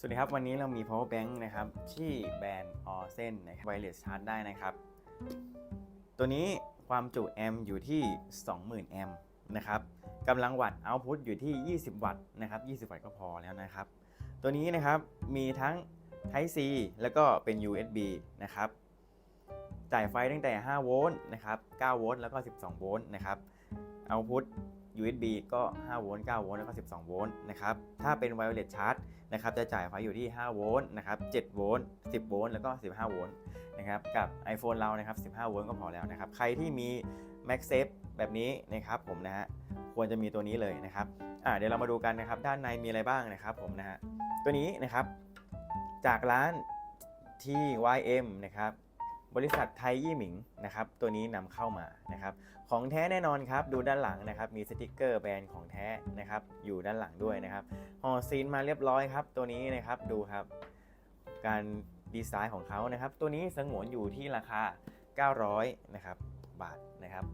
สวัสดีครับวันนี้เรามี power bank นะครับที่แบรนด์ออเซนนะครับ wireless charge ได้นะครับ ตัวนี้ความจุแอมอยู่ที่ 20,000 แอมนะครับกำลังวัตต์ output อยู่ที่ 20 วัตต์นะครับ20 วัตต์ก็พอแล้วนะครับ ตัวนี้นะครับมีทั้ง Type C แล้วก็เป็น USB นะครับจ่ายไฟตั้งแต่ 5 โวลต์นะครับ 9 โวลต์แล้วก็ 12 โวลต์นะครับ output USB ก็5โวลต์9โวลต์แล้วก็12โวลต์นะครับ ถ้าเป็น wireless charge นะครับจะจ่ายไฟอยู่ที่5โวลต์นะครับ7โวลต์10โวลต์แล้วก็15โวลต์นะครับกับ iPhone เรานะครับ15โวลต์ก็พอแล้วนะครับ ใครที่มี MagSafe แบบนี้นะครับผมนะฮะควรจะมีตัวนี้เลยนะครับอ่าเดี๋ยวเรามาดูกันนะครับด้านในมีอะไรบ้างนะครับผมนะฮะตัวนี้นะครับจากร้าน TYM นะครับ บริษัทไทยยี่หมิงนะครับตัวนี้นำเข้ามานะครับของแท้แน่นอนครับดูด้านหลังนะครับมีสติกเกอร์แบรนด์ของแท้นะครับอยู่ด้านหลังด้วยนะครับห่อซีนมาเรียบร้อยครับตัวนี้นะครับดูครับ การดีไซน์ของเขานะครับ ตัวนี้สงวนอยู่ที่ราคา 900นะครับบาทนะครับ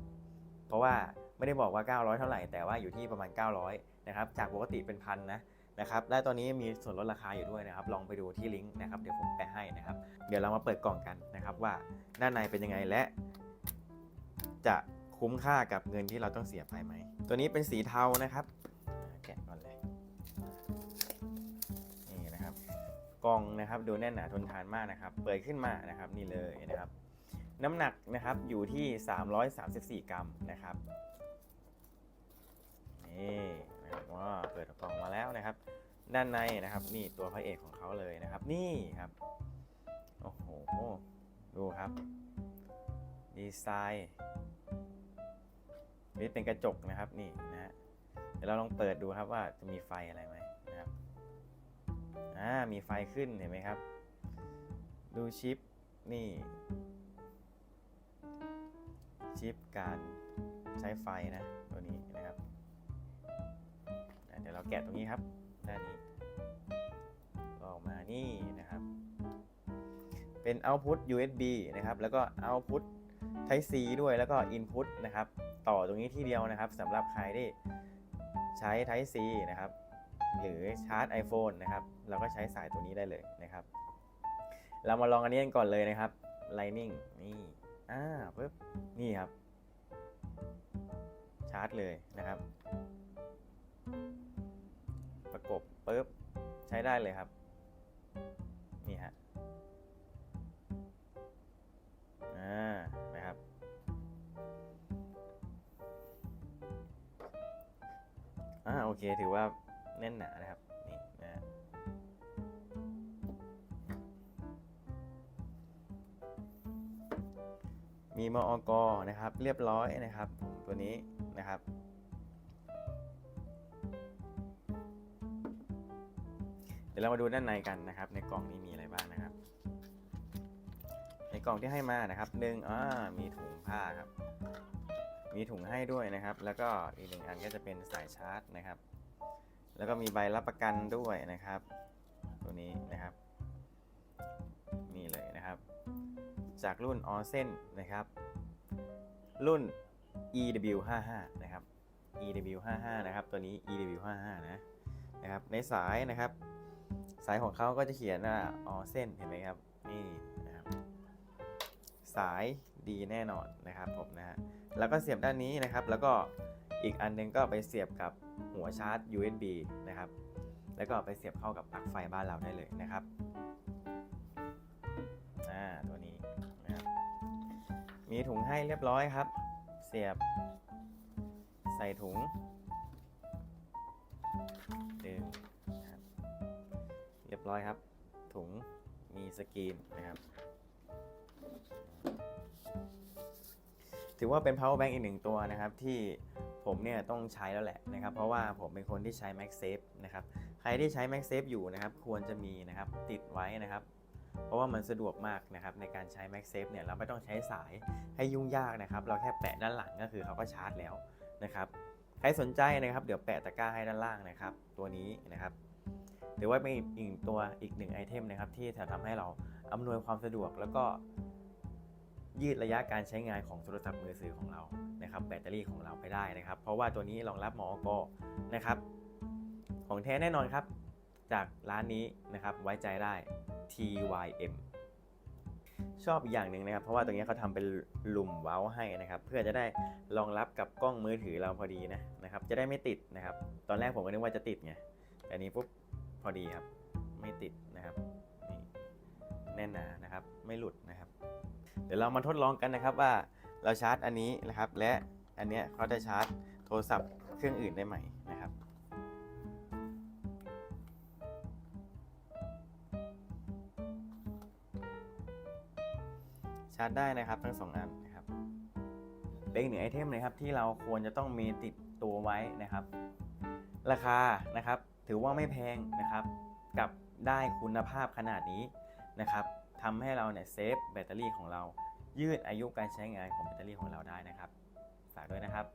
เพราะว่าไม่ได้บอกว่า 900 เท่าไหร่แต่ว่าอยู่ที่ประมาณ 900นะครับจากปกติเป็นพันนะนะครับและตอนนี้มีส่วนลดราคาอยู่ด้วยนะครับ ลองไปดูที่ลิงก์นะครับ เดี๋ยวผมแปะให้นะครับ เดี๋ยวเรามาเปิดกล่องกัน นะครับว่าด้านในเป็นยังไงและ จะคุ้มค่ากับเงินที่เราต้องเสียไปไหม ตัวนี้เป็นสีเทานะครับแกะก่อนเลยนี่นะครับกล่องนะครับดูแน่นหนาทนทานมากนะครับ เปิดขึ้นมานะครับนี่เลยนะครับ น้ำหนักนะครับอยู่ที่ 334 กรัมนะครับนี่นะครับว่าเปิดกล่องมาแล้วนะครับ ด้านในนะครับ นี่ตัวพระเอกของเขาเลยนะครับ นี่ครับโอ้โห ดูครับ ดีไซน์นี่เป็นกระจกนะครับนี่นะฮะเดี๋ยวเราลองเปิดดูครับว่าจะมีไฟอะไรไหมนะครับอ่ามีไฟขึ้นเห็นไหมครับ ดูชิปนี่ ชิปการใช้ไฟนะตัวนี้นะครับเดี๋ยวเราแกะตรงนี้ครับ เป็น output USB นะครับ แล้วก็ output Type C ด้วยแล้วก็ input นะครับ ต่อตรงนี้ที่เดียวนะครับสำหรับใครที่ใช้ Type C นะครับ หรือชาร์จ iPhone นะครับ เราก็ใช้สายตัวนี้ได้เลยนะครับ เรามาลองอันนี้กันก่อนเลยนะครับ Lightning นี่อ่าปึ๊บนี่ครับ ชาร์จเลยนะครับ ประกบปึ๊บใช้ได้เลยครับ เคถือว่าแน่นหนานะครับนี่นะมีมอกนะครับ เรียบร้อยนะครับ ตัวนี้นะครับ เดี๋ยวเรามาดูด้านในกันนะครับ ในกล่องนี้มีอะไรบ้างนะครับ ในกล่องที่ให้มานะครับหนึ่งอ่ามีถุงผ้าครับ มีถุงให้ด้วยนะครับ แล้วก็อีกหนึ่งอันก็จะเป็นสายชาร์จนะครับ แล้วก็มีใบรับประกันด้วยนะครับ ตัวนี้นะครับ นี่เลยนะครับ จากรุ่น o s e n นนะครับ รุ่น EW55 นะครับ EW55 นะครับ ตัวนี้ EW55 นะนะครับ ในสายนะครับ สายของเขาก็จะเขียนว่า o s e n เห็นไหมครับ นี่นะครับ สายดีแน่นอนนะครับผมนะฮะ แล้วก็เสียบด้านนี้นะครับ แล้วก็อีกอันหนึงก็ไปเสียบกับหัวชาร์จ USB นะครับ แล้วก็ไปเสียบเข้ากับปลั๊กไฟบ้านเราได้เลยนะครับอ่าตัวนี้นะครับมีถุงให้เรียบร้อยครับ เสียบใส่ถุงดึงนะรเรียบร้อยครับ ถุงมีสกรีนนะครับ ถือว่าเป็น power bank อีกหนึ่งตัวนะครับที่ผมเนี่ยต้องใช้แล้วแหละนะครับ เพราะว่าผมเป็นคนที่ใช้ MagSafe นะครับใครที่ใช้ MagSafe อยู่นะครับ ควรจะมีนะครับติดไว้นะครับ เพราะว่ามันสะดวกมากนะครับในการใช้ MagSafe เนี่ยเราไม่ต้องใช้สายให้ยุ่งยากนะครับ เราแค่แปะด้านหลังก็คือเขาก็ชาร์จแล้วนะครับใครสนใจนะครับ เดี๋ยวแปะตะกร้าให้ด้านล่างนะครับ ตัวนี้นะครับถือว่าเป็นอีกตัวอีกหนึ่งไอเทมนะครับที่จะทำให้เราอำนวยความสะดวกแล้วก็ ยืดระยะการใช้งานของโทรศัพท์มือถือของเรานะครับ แบตเตอรี่ของเราไปได้นะครับ เพราะว่าตัวนี้รองรับมอกนะครับ ของแท้แน่นอนครับ จากร้านนี้นะครับไว้ใจได้ TYM ชอบอีกอย่างหนึ่งนะครับ เพราะว่าตรงนี้เขาทำเป็นหลุมเว้าให้นะครับ เพื่อจะได้รองรับกับกล้องมือถือเราพอดีนะนะครับ จะได้ไม่ติดนะครับ ตอนแรกผมก็นึกว่าจะติดไงแต่นนี้ปุ๊บพอดีครับ ไม่ติดนะครับนี่แน่นหนานะครับ ไม่หลุดนะครับ เดี๋ยวเรามาทดลองกันนะครับว่าเราชาร์จอันนี้นะครับ และอันเนี้ยเขาจะชาร์จโทรศัพท์เครื่องอื่นได้ไหมนะครับชาร์จได้นะครับทั้งสองอันนะครับเป็นอีกหนึ่งไอเทมนะครับที่เราควรจะต้องมีติดตัวไว้นะครับ ราคานะครับ ถือว่าไม่แพงนะครับ กับได้คุณภาพขนาดนี้นะครับ ทำให้เราเนี่ยเซฟแบตเตอรี่ของเรายืดอายุการใช้งานของแบตเตอรี่ของเราได้นะครับ ฝากด้วยนะครับ